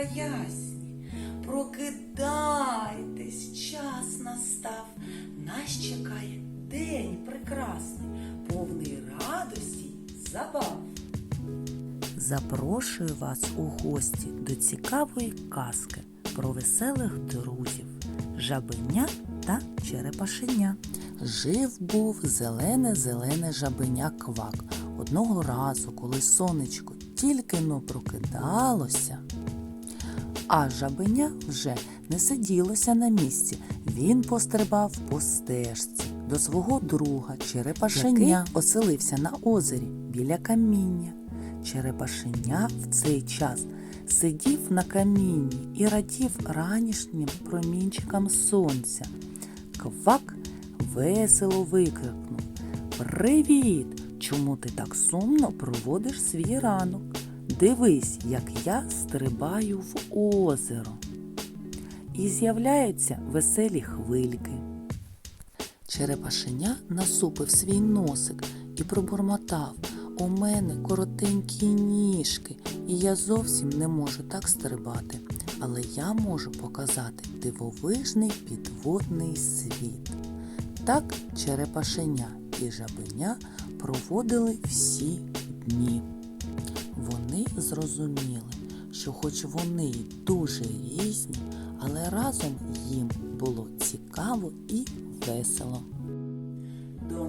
ясні, прокидайтесь, час настав, нас чекає день прекрасний, повний радості забав. Запрошую вас у гості до цікавої казки про веселих друзів, жабеня та черепашеня. Жив був зелене-зелене жабеня квак. Одного разу, коли сонечко тільки но прокидалося, а жабеня вже не сиділося на місці. Він пострибав по стежці до свого друга Черепашеня, який оселився на озері біля каміння. Черепашеня в цей час сидів на камінні і радів ранішнім промінчикам сонця. Квак весело викрикнув Привіт! Чому ти так сумно проводиш свій ранок? Дивись, як я стрибаю в озеро. І з'являються веселі хвильки. Черепашеня насупив свій носик і пробормотав У мене коротенькі ніжки, і я зовсім не можу так стрибати, але я можу показати дивовижний підводний світ. Так черепашеня і жабеня проводили всі дні. Зрозуміли, що хоч вони й дуже різні, але разом їм було цікаво і весело. До